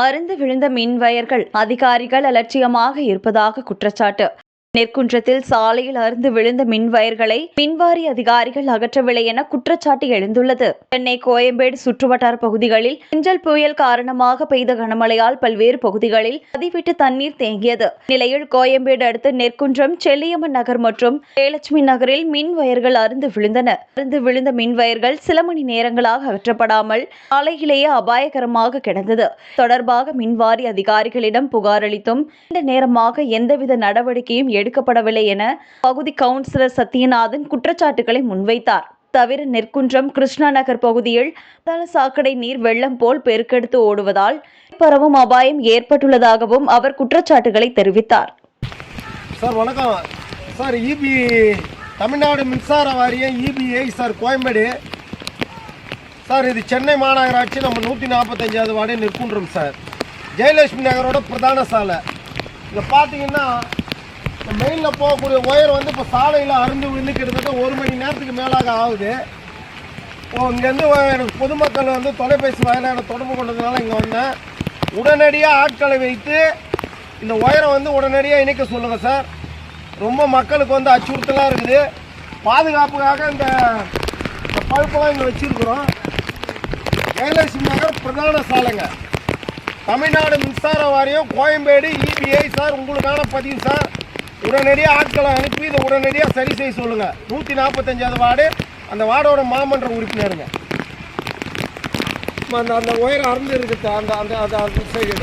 அருந்து விழுந்த மின் வயர்கள் அதிகாரிகள் அலட்சியமாக இருப்பதாக குற்றச்சாட்டு. நெற்குன்றத்தில் சாலையில் அருந்து விழுந்த மின்வயர்களை மின்வாரி அதிகாரிகள் அகற்றவில்லை என குற்றச்சாட்டு எழுந்துள்ளது. சென்னை கோயம்பேடு சுற்றுவட்டார பகுதிகளில் மிஞ்சல் புயல் காரணமாக பெய்த கனமழையால் பல்வேறு பகுதிகளில் பதிவிட்டு தண்ணீர் தேங்கியது. நிலையில் கோயம்பேடு அடுத்த நெற்குன்றம் செல்லியம்மன் நகர் மற்றும் ஜெயலட்சுமி நகரில் மின் வயர்கள் அருந்து விழுந்தன. அருந்து விழுந்த மின் வயர்கள் சில மணி நேரங்களாக அகற்றப்படாமல் சாலையிலேயே அபாயகரமாக கிடந்தது. தொடர்பாக மின்வாரி அதிகாரிகளிடம் புகார் அளித்தும் இந்த நேரமாக எந்தவித நடவடிக்கையும் எடுக்கப்படவில்லை என பகுதி கவுன்சிலர் சத்யநாதன் குற்றச்சாட்டுகளை முன்வைத்தார். தவிர நெற்குன்றம் கிருஷ்ணா நகர் பகுதியில் தல சாக்கடை நீர் வெள்ளம் போல் பெருக்கெடுத்து ஓடுவதால் பரவும் அபாயம் ஏற்பட்டுள்ளதாகவும் அவர் குற்றச்சாட்டுகளை தெரிவித்தார். சார் வணக்கம். சார் இபி தமிழ்நாடு மின்சார வாரியம் இபிஐ சார் கோயம்பேடு. சார் இது சென்னை மாநகராட்சி நம்ம நூற்றி நாற்பத்தஞ்சாவது வார்டு நெற்குன்றம் சார். ஜெயலட்சுமி நகரோட பிரதான சாலை. இங்கே பார்த்தீங்கன்னா மெயினில் போகக்கூடிய ஒயர் வந்து இப்போ சாலையில் அருந்து விழுந்து கிட்டத்தட்ட ஒரு மணி நேரத்துக்கு மேலாக ஆகுது. ஓ இங்கேருந்து எனக்கு பொதுமக்கள் வந்து தொலைபேசி வாயிலாக தொடர்பு கொண்டதுனால இங்கே வந்தேன். உடனடியாக ஆட்களை வைத்து இந்த ஒயரை வந்து உடனடியாக இணைக்க சொல்லுங்கள் சார். ரொம்ப மக்களுக்கு வந்து அச்சுறுத்தலாக இருக்குது. பாதுகாப்புக்காக இந்த இந்த பழுப்பெல்லாம் இங்கே வச்சுருக்குறோம். ஜெயலட்சுமி நகர் பிரதான சாலைங்க. தமிழ்நாடு மின்சார வாரியம் கோயம்பேடு இபிஐ சார் உங்களுக்கான பதிவு சார். உடனடியாக ஆட்களை அனுப்பி இதை உடனடியாக சரி செய்ய சொல்லுங்கள் நூற்றி நாற்பத்தஞ்சாவது வார்டு அந்த வார்டோட மாமன்ற உறுப்பினருங்க. அந்த அந்த உயரம் அறந்து இருக்குது அந்த அந்த அந்த அந்த சைடு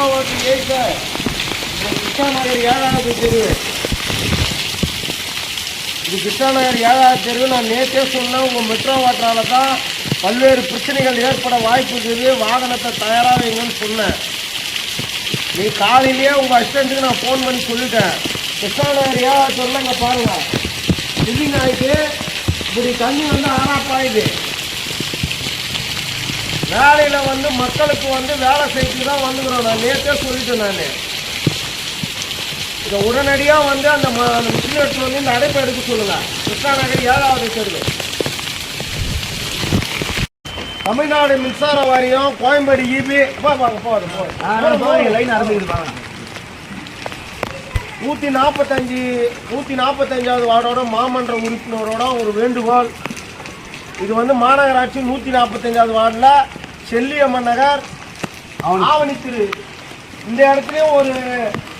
மெட்ரோ ஓட்டு ஏய் சார் கிருஷ்ணா நகர் ஏழாவது தெருவு இது கிருஷ்ணா நகர் ஏழாவது தெருவு நான் நேற்றே சொன்னேன் உங்கள் மெட்ரோ வாட்டரால தான் பல்வேறு பிரச்சனைகள் ஏற்பட வாய்ப்பு இருக்குது. வாகனத்தை தயாராக வைங்கன்னு சொன்னேன். நீ காலையிலேயே உங்கள் அசிஸ்டண்ட்டுக்கு நான் ஃபோன் பண்ணி சொல்லிட்டேன். கிருஷ்ணா நகர் ஏழாவது தெருவில் இங்கே பாருங்கள் பில்லிங் ஆகிட்டு இப்படி தண்ணி வந்து ஆறாப்பாயுது. வேலையில் வந்து மக்களுக்கு வந்து வேலை செய்து தான் வந்துக்கிறோம். நான் நேற்றே சொல்லிட்டேன் நான். இதை உடனடியாக வந்து அந்த மிஷின் எடுத்து வந்து இந்த அடைப்பை எடுக்க சொல்லுங்க கிருஷ்ணா நகர் ஏழாவது தெருவு தமிழ்நாடு மின்சார வாரியம் கோயம்பேடு இபி. போதும் போதும் நூற்றி நாற்பத்தஞ்சு நூற்றி நாற்பத்தஞ்சாவது வார்டோட மாமன்ற உறுப்பினரோட ஒரு வேண்டுகோள். இது வந்து மாநகராட்சி நூற்றி நாற்பத்தஞ்சாவது வார்டில் செல்லியம்மன் நகர். ஆவணி திரு. இந்த இடத்துலையும் ஒரு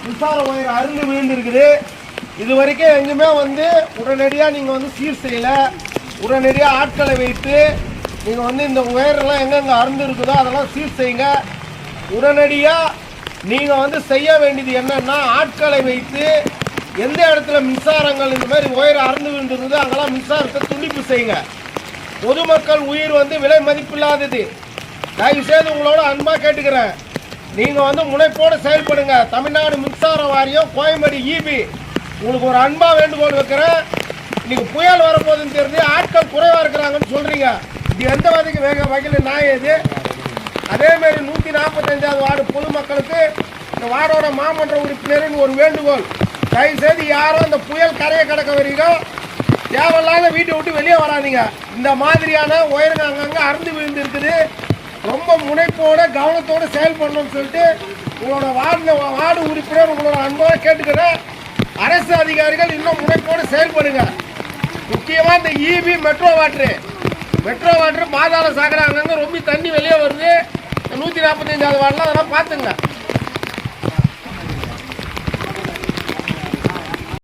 மின்சார ஒயர் அருந்து விழுந்திருக்குது. இது வரைக்கும் எங்குமே வந்து உடனடியாக நீங்கள் வந்து சீர் செய்யலை. உடனடியாக ஆட்களை வைத்து நீங்கள் வந்து இந்த ஒயரெல்லாம் எங்கெங்கே அருந்து இருக்குதோ அதெல்லாம் சீர் செய்யுங்க. உடனடியாக நீங்கள் வந்து செய்ய வேண்டியது என்னன்னா ஆட்களை வைத்து எந்த இடத்துல மின்சாரங்கள் இந்த மாதிரி ஒயர் அறந்து விழுந்திருக்குதோ அங்கெல்லாம் மின்சாரத்தை துண்டிப்பு செய்யுங்க. பொதுமக்கள் உயிர் வந்து விலை மதிப்பில்லாதது. தயவு செய்து உங்களோட அன்பா கேட்டுக்கிறேன். நீங்க வந்து முனைப்போடு செயல்படுங்க. தமிழ்நாடு மின்சார வாரியம் கோயம்பேடு இபி உங்களுக்கு ஒரு அன்பா வேண்டுகோள் வைக்கிறேன். இன்னைக்கு புயல் வரப்போகுதுன்னு தெரிஞ்சு ஆட்கள் குறைவா இருக்கிறாங்கன்னு சொல்றீங்க. இது எந்த வகைக்கு வேக வகையில் நியாயம் இது? அதே மாதிரி நூற்றி நாற்பத்தஞ்சாவது வார்டு பொதுமக்களுக்கு இந்த வார்டோட மாமன்ற உறுப்பினரின் ஒரு வேண்டுகோள். தயவு செய்து யாரும் இந்த புயல் கரையை கடக்க வரீங்க? தேவையில்லாத வீட்டை விட்டு வெளியே வராதிங்க. இந்த மாதிரியான ஒயருங்க அங்கங்கே அறுந்து விழுந்து இருக்குது. ரொம்ப முனைப்போட கவனத்தோடு செயல்படணும்னு சொல்லிட்டு உங்களோட வார்டு வார்டு உறுப்பினர் உங்களோட அன்போட கேட்டுக்கிறேன் அரசு அதிகாரிகள் இன்னும் முனைப்போடு செயல்படுங்க முக்கியமாக இந்த EB metro water metro water பாதாள சாக்கடை அங்கங்கே ரொம்ப தண்ணி வெளியே வருது. நூற்றி நாற்பத்தஞ்சாவது வார்டில் அதெல்லாம் பார்த்துங்க.